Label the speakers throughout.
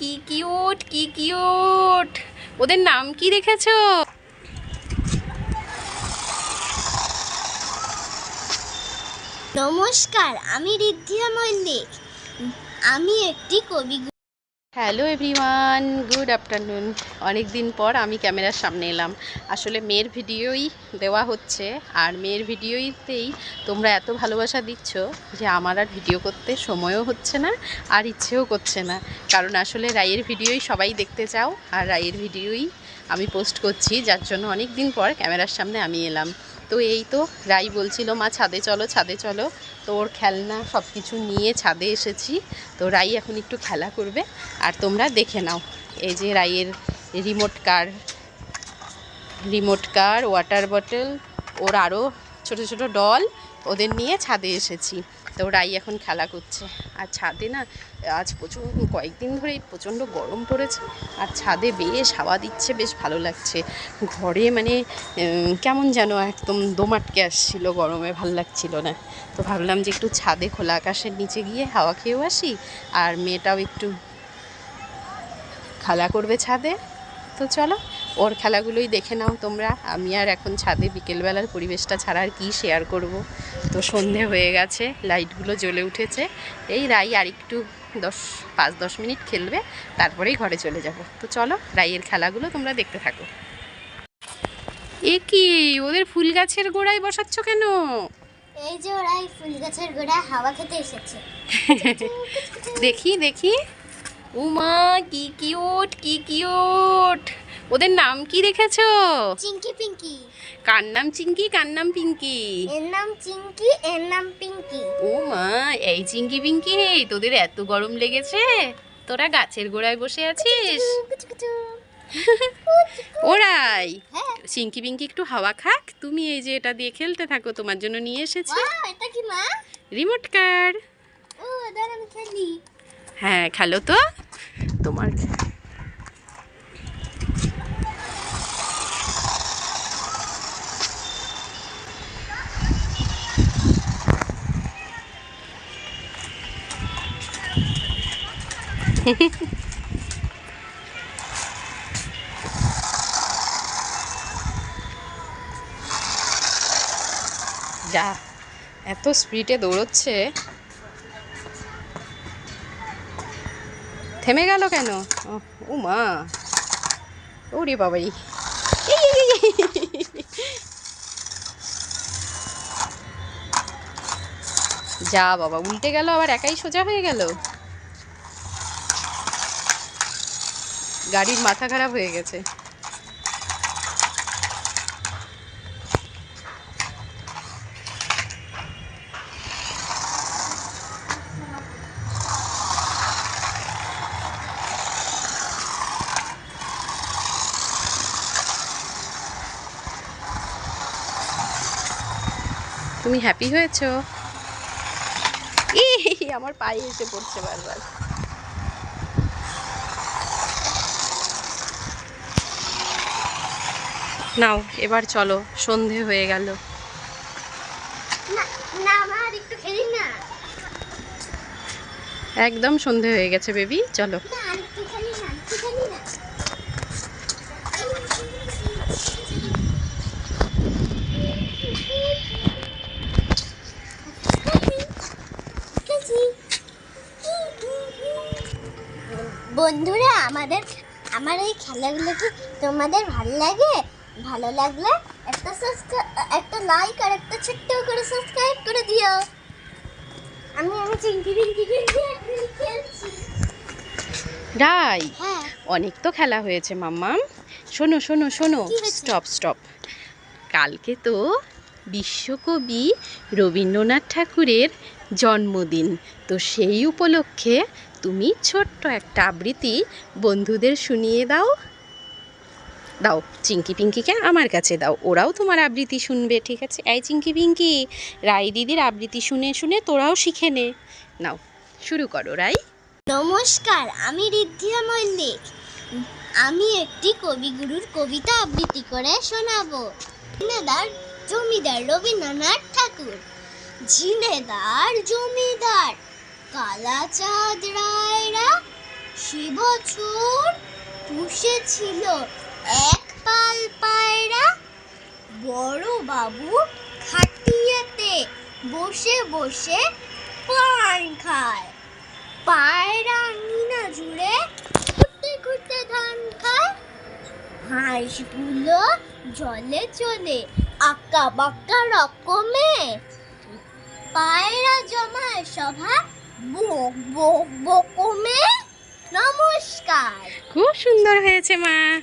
Speaker 1: কি কিউট কি কিউট ওদের নাম কি দেখেছ?
Speaker 2: নমস্কার, আমি রিদ্ধিয়া মল্লিক। আমি একটি কবি
Speaker 1: হ্যালো এভরিওয়ান গুড আফটারনুন অনেক দিন পর আমি ক্যামেরার সামনে এলাম। আসলে মেয়ের ভিডিওই দেওয়া হচ্ছে, আর মেয়ের ভিডিওইতেই তোমরা এত ভালোবাসা দিচ্ছ যে আমার আর ভিডিও করতে সময়ও হচ্ছে না, আর ইচ্ছেও করছে না। কারণ আসলে রায়ের ভিডিওই সবাই দেখতে চাও, আর রায়ের ভিডিওই আমি পোস্ট করছি, যার জন্য অনেক দিন পর ক্যামেরার সামনে আমি এলাম। তো এই তো রাই বলছিল, মা, ছাদে চলো ছাদে চলো। তো ওর খেলনা সব কিছু নিয়ে ছাদে এসেছি। তো রাই এখন একটু খেলা করবে। আর তোমরা দেখে নাও, এই যে রাইয়ের remote car remote car water bottle ওর আরও ছোট ছোট ডল ওদের নিয়ে ছাদে এসেছি। তো রাই এখন খেলা করছে। আর ছাদে না, আজ প্রচুর, কয়েকদিন ধরেই প্রচণ্ড গরম পড়েছে। আর ছাদে বেশ হাওয়া দিচ্ছে, বেশ ভালো লাগছে। ঘরে মানে কেমন যেন একদম দোমাটকে আসছিল গরমে, ভালো লাগছিল না। তো ভাবলাম যে একটু ছাদে খোলা আকাশের নিচে গিয়ে হাওয়া খেয়েও আসি। আর মেয়েটাও একটু খেলা করবে ছাদে। তো চলো ওর খেলাগুলোই দেখে নাও তোমরা। আমি আর এখন ছাদে বিকেলবেলার পরিবেশটা ছাড়া আর কী শেয়ার করব। তো সন্ধে হয়ে গেছে লাইটগুলো জ্বলে উঠেছে। এই রাই আর একটু দশ পাঁচ দশ মিনিট খেলবে তারপরেই ঘরে চলে যাব। তো চলো রাইয়ের খেলাগুলো তোমরা দেখতে থাকো। এ কি ওদের ফুল গাছের গোড়ায় বসাচ্ছ কেন?
Speaker 2: এই যে ওরা এই ফুল গাছের গোড়ায় হাওয়া খেতে এসেছে।
Speaker 1: দেখি দেখি। উমা কি কিউট কি কিউট ওদের নাম কি রেখেছো
Speaker 2: চিঙ্কি পিঙ্কি।
Speaker 1: কার নাম চিঙ্কি কার নাম পিঙ্কি?
Speaker 2: এর নাম চিঙ্কি এর নাম পিঙ্কি।
Speaker 1: ও মা এই চিঙ্কি পিঙ্কি তোদের এত গরম লেগেছে? তোরা গাছের গোড়ায় বসে আছিস। ওরাই
Speaker 2: হ্যাঁ।
Speaker 1: চিঙ্কি পিঙ্কি একটু হাওয়া খাক। তুমি এই যে এটা দিয়ে খেলতে থাকো তোমার জন্য নিয়ে এসেছি।
Speaker 2: এটা কি মা?
Speaker 1: রিমোট কার
Speaker 2: ও দাঁড়া আমি খেলি।
Speaker 1: হ্যাঁ খেলো তো। তোমার যা, এত স্পিডে দৌড়চ্ছে। থেমে গেল কেন? ও- মা। ওরে বাবাই। যা বাবা, উল্টে গেল, আবার একাই সোজা হয়ে গেল। গাড়ির মাথা খারাপ হয়ে গেছে। তুমি হ্যাপি হয়েছো? আমার পায়ে এসে পড়ছে বারবার। নাও এবার চলো সন্ধে হয়ে গেল। একদম সন্ধে হয়ে গেছে বেবি চলো।
Speaker 2: বন্ধুরা আমাদের আমার এই খেলাগুলো কি তোমাদের ভালো লাগে? ভালো লাগলে একটা সাবস্ক্রাইব একটা লাইক আর একটা ছোট্ট করে সাবস্ক্রাইব করে দিও। আমি আমি চিংকি পিঙ্কি খেলছি।
Speaker 1: রাই
Speaker 2: হ্যাঁ।
Speaker 1: অনেক তো খেলা হয়েছে মাম্মাম। শোনো শোনো শোনো। Stop stop. কালকে তো বিশ্বকবি রবীন্দ্রনাথ ঠাকুরের জন্মদিন। তো সেই উপলক্ষে তুমি ছোট্ট একটা আবৃত্তি বন্ধুদের শুনিয়ে দাও। দাও চিঙ্কি পিঙ্কিকে আমার কাছে দাও, ওরাও তোমার আবৃত্তি শুনবে, ঠিক আছে? এই চিঙ্কি পিঙ্কি রাই দিদির আবৃত্তি শুনে শুনে তোরাও শিখে নে। নাও, শুরু করো, রাই।
Speaker 2: নমস্কার, আমি রিদ্ধিয়া মল্লিক। আমি একটি কবিগুরুর কবিতা আবৃত্তি করে শোনাবো। ঝিনেদার জমিদার রবীন্দ্রনাথ ঠাকুর। ঝিনেদার জমিদার কালাচাঁদ রায়রা সে বছর পুষেছিল। এক পাল পায়রা, বড় বাবু খাটিয়াতে বসে বসে পান খায়। পায়রা আঙিনা জুড়ে ঘুরতে ঘুরতে ধান খায়। হাঁসগুলো জলে চলে আঁকা বাঁকা রকমে। পায়রা জমায় সভা বক বক বকমে। নমস্কার।
Speaker 1: খুব সুন্দর হয়েছে মা।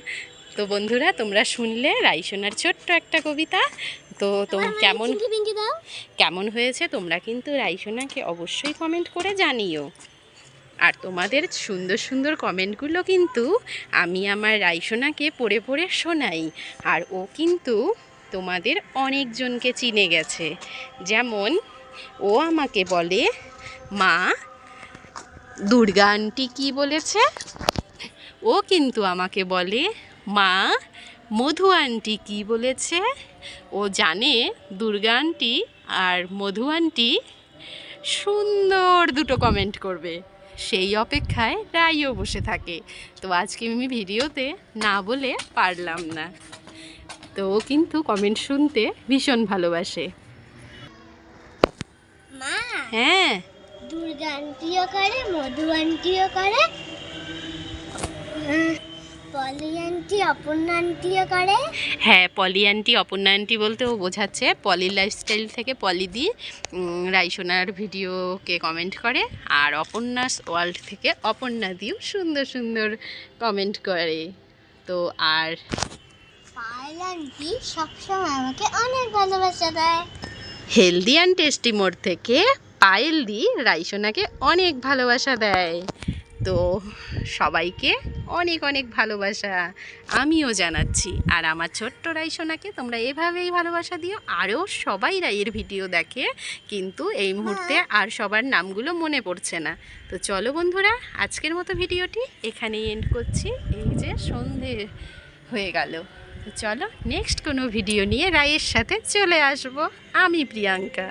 Speaker 1: তো বন্ধুরা তোমরা শুনলে রাইসোনার ছোট্ট একটা কবিতা। তো তো কেমন কেমন হয়েছে তোমরা কিন্তু রাইসোনাকে অবশ্যই কমেন্ট করে জানিও। আর তোমাদের সুন্দর সুন্দর কমেন্টগুলো কিন্তু আমি আমার রাইসোনাকে পড়ে পড়ে শোনাই। আর ও কিন্তু তোমাদের অনেকজনকে চিনে গেছে। যেমন ও আমাকে বলে মা দুর্গা আন্টি কী বলেছে? ও কিন্তু আমাকে বলে মা মধু আন্টি কী বলেছে? ও জানে দুর্গা আন্টি আর মধু আন্টি সুন্দর দুটো কমেন্ট করবে। সেই অপেক্ষায় রাইও বসে থাকে। তো আজকে আমি ভিডিওতে না বলে পারলাম না। তো ও কিন্তু কমেন্ট শুনতে ভীষণ ভালোবাসে।
Speaker 2: মা
Speaker 1: হ্যাঁ।
Speaker 2: দুর্গা আন্টিও করে মধু আন্টিও করে উম, পলি আন্টি অপর্ণা আন্টিও করে
Speaker 1: হ্যাঁ পলি আন্টি অপর্ণা আন্টি বলতে ও বোঝাচ্ছে। পলি লাইফস্টাইল থেকে পলি দি রাইসোনার ভিডিওকে কমেন্ট করে আর অপর্ণাস ওয়ার্ল্ড থেকে অপর্ণা দিও সুন্দর সুন্দর কমেন্ট করে। তো আর
Speaker 2: পায়েল আন্টি সবসময় আমাকে অনেক ভালোবাসা দেয়।
Speaker 1: হেলদি অ্যান্ড টেস্টি মোড় থেকে পায়েল দি রাইসোনাকে অনেক ভালোবাসা দেয়। তো সবাইকে অনেক অনেক ভালোবাসা আমিও জানাচ্ছি। আর আমার ছোট্ট রাইসোনাকে তোমরা এভাবেই ভালোবাসা দিও আরও সবাই রাইয়ের ভিডিও দেখে কিন্তু এই মুহূর্তে আর সবার নামগুলো মনে পড়ছে না। তো চলো বন্ধুরা আজকের মতো ভিডিওটি এখানেই এন্ড করছি। এই যে সন্ধে হয়ে গেল। তো চলো নেক্সট কোনো ভিডিও নিয়ে রায়ের সাথে চলে আসব। আমি প্রিয়াঙ্কা।